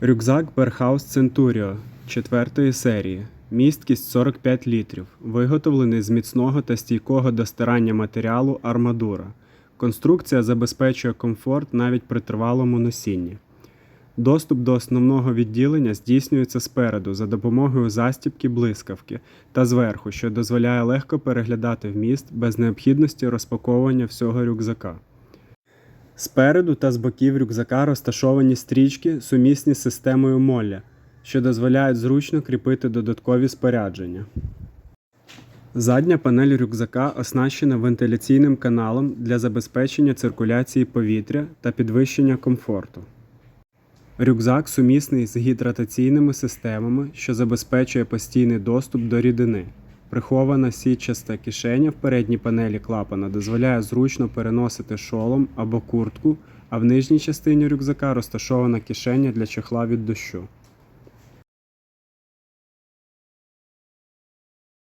Рюкзак Berhaus Centurio 4 серії. Місткість 45 літрів. Виготовлений з міцного та стійкого до стирання матеріалу армадура. Конструкція забезпечує комфорт навіть при тривалому носінні. Доступ до основного відділення здійснюється спереду за допомогою застібки блискавки та зверху, що дозволяє легко переглядати вміст без необхідності розпаковування всього рюкзака. Спереду та з боків рюкзака розташовані стрічки, сумісні з системою молля, що дозволяють зручно кріпити додаткові спорядження. Задня панель рюкзака оснащена вентиляційним каналом для забезпечення циркуляції повітря та підвищення комфорту. Рюкзак сумісний з гідратаційними системами, що забезпечує постійний доступ до рідини. Прихована сітчаста кишеня в передній панелі клапана дозволяє зручно переносити шолом або куртку, а в нижній частині рюкзака розташована кишеня для чехла від дощу.